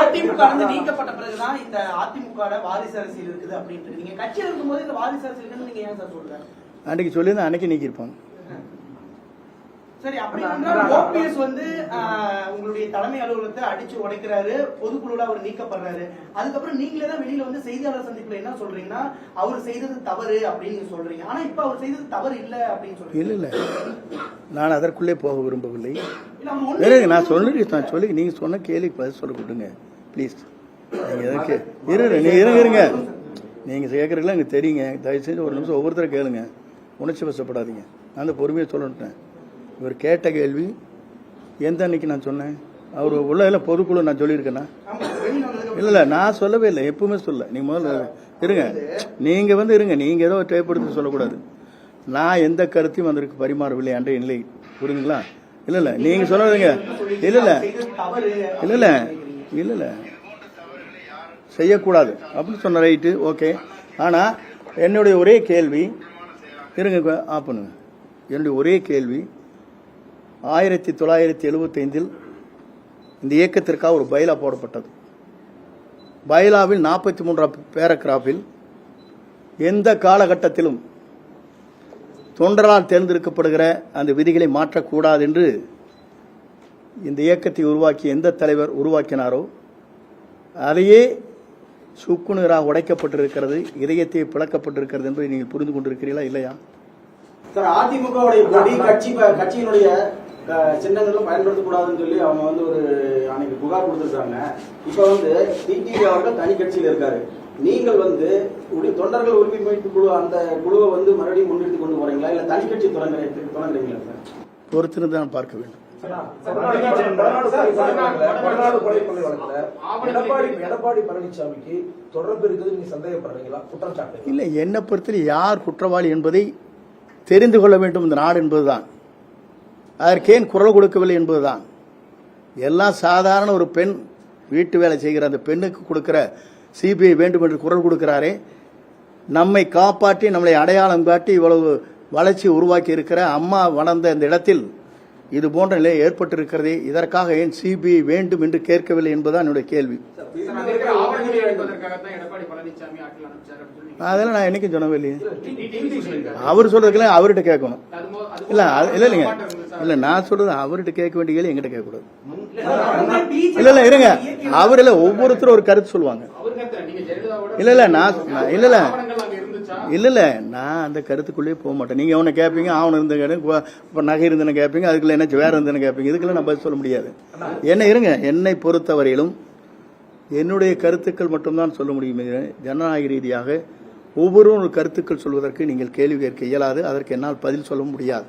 அதிமுக வந்து நீக்கப்பட்ட பிறகுதான் இந்த அதிமுக வாரிசு அரசியல் இருக்குது அப்படின்ட்டு. நீங்க கட்சியில் இருக்கும்போது இந்த வாரிசு அரசியல் இருக்குன்னு நீங்க ஏன் சார் சொல்லல அன்றைக்கு சொல்லியிருந்தா அன்னைக்கு நீக்கியிருப்பாங்க சரி அப்படி என்றால் ஓபிஎஸ் வந்து உங்களுடைய தலைமை அலுவலகத்தை அடிச்சு உடைக்கிறாரு பொதுக்குழுல அவர் நீக்கப்படுறாரு. அதுக்கப்புறம் நீங்களே தான் வெளியில வந்து செய்தியாளர் சந்திப்புல என்ன சொல்றீங்கன்னா அவர் செய்தது தவறு அப்படின்னு நீங்க சொல்றீங்க. ஆனா இப்ப அவர் செய்தது தவறு இல்ல அப்படின்னு சொல்றீங்க. இல்லை இல்லை. நான் அதற்குள்ளே போக விரும்பவில்லை. நான் சொல்லி நான் சொல்லி நீங்கள் சொன்ன கேள்விக்கு பதில் சொல்ல கொடுங்க ப்ளீஸ் நீங்கள் எதுக்கு இருங்க நீ இருங்க இருங்க. நீங்கள் கேட்குறீங்களா எனக்கு தெரியுங்க. தயவு செஞ்சு ஒரு நிமிஷம் ஒவ்வொருத்தரை கேளுங்க. உணர்ச்சி வசப்படாதீங்க. நான் அந்த பொறுமையை சொல்லிட்டேன் இவர் கேட்ட கேள்வி எந்த அன்னைக்கு நான் சொன்னேன்? அவர் உள்ள பொதுக்குழு நான் சொல்லியிருக்கேன்னா இல்லை இல்லை நான் சொல்லவே இல்லை எப்பவுமே சொல்ல. நீங்கள் முதல்ல இருங்க. நீங்கள் வந்து இருங்க நீங்கள் ஏதோ டேப் எடுத்து சொல்லக்கூடாது. நான் எந்த கருத்தையும் அதற்கு பரிமாறவில்லை அன்றைய நிலை புரியுதுங்களா இல்லை இல்லை நீங்கள் சொன்னதுங்க இல்லை இல்லை செய்தது இல்லை இல்லை இல்லை இல்லை செய்யக்கூடாது. அப்படின்னு சொன்ன ரைட்டு ஓகே ஆனால் என்னுடைய ஒரே கேள்வி இருங்க ஆ பண்ணுங்க. என்னுடைய ஒரே கேள்வி ஆயிரத்தி தொள்ளாயிரத்தி எழுபத்தைந்தில் இந்த இயக்கத்திற்காக ஒரு பைலா போடப்பட்டது. பைலாவில் நாற்பத்தி மூன்றாம் பேராகிராஃபில் எந்த காலகட்டத்திலும் தொண்டரால் தேர்ந்தெடுக்கப்படுகிற அந்த விதிகளை மாற்றக்கூடாது என்று இந்த இயக்கத்தை உருவாக்கிய எந்த தலைவர் உருவாக்கினாரோ அதையே சுக்குநீராக உடைக்கப்பட்டிருக்கிறது இதயத்தை பிளக்கப்பட்டிருக்கிறது என்பதை நீங்கள் புரிந்து கொண்டிருக்கிறீர்களா இல்லையா? சார் அதிமுகவுடைய கட்சி கட்சியினுடைய சின்னங்களும் பயன்படுத்தக்கூடாதுன்னு சொல்லி அவங்க வந்து ஒரு அன்னைக்கு புகார் கொடுத்துருக்காங்க. இப்ப வந்து டிடிவி அவர்கள் தனி கட்சியில இருக்காரு. நீங்கள் வந்து உடைய தொண்டர்கள் உரிமை மீட்பு குழு அந்த குழுவை வந்து மறுபடியும் முன்னிறுத்தி கொண்டு போறீங்களா? இல்ல தனி கட்சி தொடங்குறீங்க தொடங்குறீங்களா சார்? பொறுத்திருந்து தான் பார்க்க வேண்டும். தமிழ்நாடு கொலை கொள்ளை வழக்குல எடப்பாடி எடப்பாடி பழனிசாமிக்கு தொடர்பு இருக்குது நீங்க சந்தேகப்படுறீங்களா? குற்றச்சாட்டு. இல்லை என்னை பொறுத்தவரை யார் குற்றவாளி என்பதை தெரிந்து கொள்ள வேண்டும். இந்த நாடு என்பதுதான். அதற்கேன் குரல் கொடுக்கவில்லை என்பதுதான் எல்லாம் சாதாரண ஒரு பெண் வீட்டு வேலை செய்கிற அந்த பெண்ணுக்கு கொடுக்கிற சிபிஐ வேண்டும் என்று குரல் கொடுக்கிறாரே நம்மை காப்பாற்றி நம்மளை அடையாளம் காட்டி இவ்வளவு வளர்ச்சி உருவாக்கி இருக்கிற அம்மா வளர்ந்த இந்த இடத்தில் இது போன்ற நிலை ஏற்பட்டிருக்கிறதே இதற்காக ஏன் சிபிஐ வேண்டும் என்று கேட்கவில்லை என்பதுதான் என்னுடைய கேள்வி அதெல்லாம் நான் என்னைக்கும் சொன்னவே இல்லையே அவர் சொல்றதுக்கெல்லாம் அவர்கிட்ட கேட்கணும் அது இல்ல இல்ல இல்லைங்க இல்ல நான் சொல்றது அவர்கிட்ட கேட்க வேண்டிய கேள்வி எங்கிட்ட கேட்கக்கூடாது உங்களை BJP இல்ல இல்ல இருங்க. அவர் இல்ல ஒவ்வொருத்தரும் ஒரு கருத்து சொல்லுவாங்க. இல்ல இல்ல நான் இல்ல இல்ல. இல்ல இல்ல நான் அந்த கருத்துக்குள்ளேயே போக மாட்டேன். நீங்க அவனை கேட்பீங்க ஆவணம் இருந்த இப்ப நகை இருந்தன கேட்பீங்க அதுக்குள்ள என்ன வேற இருந்தன கேட்பீங்க இதுக்கெல்லாம் நான் பதில் சொல்ல முடியாது. என்ன இருங்க. என்னை பொறுத்தவரையிலும் என்னுடைய கருத்துக்கள் மட்டும்தான் சொல்ல முடியும். ஜனநாயக ரீதியாக ஒவ்வொருவரும் ஒரு கருத்துக்கள் சொல்வதற்கு நீங்கள் கேள்வி கேட்க இயலாது அதற்கு என்னால் பதில் சொல்ல முடியாது.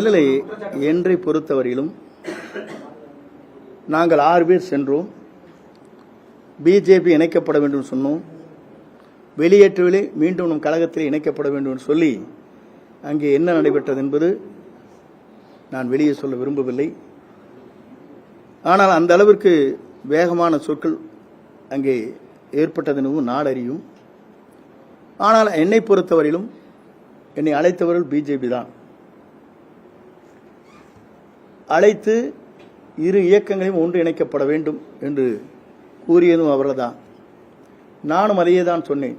இல்லை என்னை பொறுத்தவரையிலும் நாங்கள் ஆறு பேர் சென்றோம். பிஜேபி இணைக்கப்பட வேண்டும் சொன்னோம். வெளியேற்றவிலே மீண்டும் நம் கழகத்தில் இணைக்கப்பட வேண்டும் என்று சொல்லி அங்கே என்ன நடைபெற்றது என்பது நான் வெளியே சொல்ல விரும்பவில்லை. ஆனால் அந்த அளவிற்கு வேகமான சொற்கள் அங்கே ஏற்பட்டதெனவும் நாடறியும். ஆனால் என்னை பொறுத்தவரையிலும் என்னை அழைத்தவர்கள் பிஜேபி தான். அழைத்து இரு இயக்கங்களையும் ஒன்று இணைக்கப்பட வேண்டும் என்று கூறியதும் அவர்கள்தான். நானும் அதையே தான் சொன்னேன்.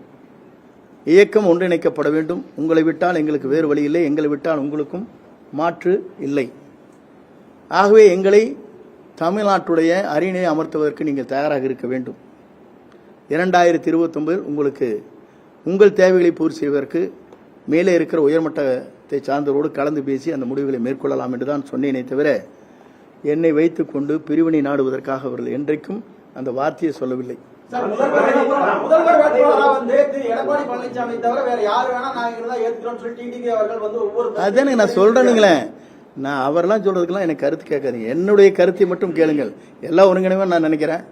இயக்கம் ஒன்றிணைக்கப்பட வேண்டும். உங்களை விட்டால் எங்களுக்கு வேறு வழி இல்லை. எங்களை விட்டால் உங்களுக்கும் மாற்று இல்லை. ஆகவே எங்களை தமிழ்நாட்டுடைய அரியணையை அமர்த்துவதற்கு நீங்கள் தயாராக இருக்க வேண்டும். இரண்டாயிரத்தி இருபத்தொன்பதில் உங்களுக்கு உங்கள் தேவைகளை பூர்த்தி செய்வதற்கு மேலே இருக்கிற உயர்மட்டத்தை சார்ந்தவரோடு கலந்து பேசி அந்த முடிவுகளை மேற்கொள்ளலாம் என்று தான் சொன்னேனே தவிர என்னை வைத்துக்கொண்டு பிரிவினை நாடுவதற்காக அவர்கள் என்றைக்கும் அந்த வார்த்தையை சொல்லவில்லை. சார் அதுதானே நான் சொல்றேனுங்களே. நான் அவரெல்லாம் சொல்றதுக்கெல்லாம் எனக்கு கருத்து கேட்காதீங்க. என்னுடைய கருத்தை மட்டும் கேளுங்கள். எல்லாம் ஒருங்கிணைவா நான் நினைக்கிறேன்.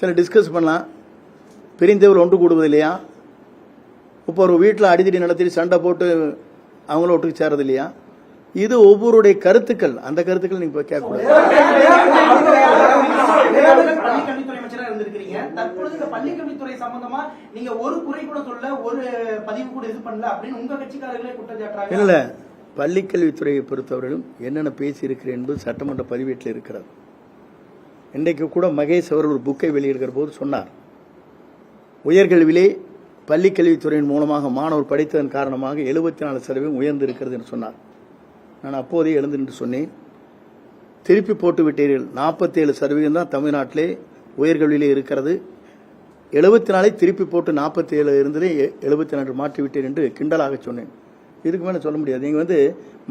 சில டிஸ்கஸ் பண்ணலாம். பிரிந்தவர் ஒன்று கூடுவது இல்லையா? இப்போ ஒரு வீட்டில் அடிதடி நடத்தி சண்டை போட்டு அவங்கள ஒட்டுக்கு சேரது இல்லையா? இது ஒவ்வொருடைய கருத்துக்கள். அந்த கருத்துக்கள் நீங்க போய் கேட்கக்கூடாது. இல்ல பள்ளிக்கல்வித்துறையை பொறுத்தவரையிலும் என்னென்ன பேசியிருக்கிறேன் என்பது சட்டமன்ற பதிவேட்டில் இருக்கிறது. இன்றைக்கு கூட மகேஷ் அவர்கள் ஒரு புக்கை வெளியிடுகிற போது சொன்னார். உயர்கல்வியிலே பள்ளிக்கல்வித்துறையின் மூலமாக மாணவர் படித்ததன் காரணமாக எழுபத்தி நாலு சதவீதம் உயர்ந்திருக்கிறது என்று சொன்னார். நான் அப்போதே எழுந்து நின்று சொன்னேன். திருப்பி போட்டு விட்டீர்கள். நாற்பத்தி ஏழு சதவீதம் தான் தமிழ்நாட்டிலே உயர்கல்வியிலே இருக்கிறது. எழுபத்தி நாளை திருப்பி போட்டு நாற்பத்தி ஏழு இருந்ததே எழுபத்தி நாலு மாற்றி விட்டீர் என்று கிண்டலாக சொன்னேன். இதுக்கு மேலே சொல்ல முடியாது. நீங்கள் வந்து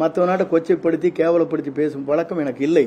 மற்ற நாட்டை கொச்சைப்படுத்தி கேவலப்படுத்தி பேசும் பழக்கம் எனக்கு இல்லை.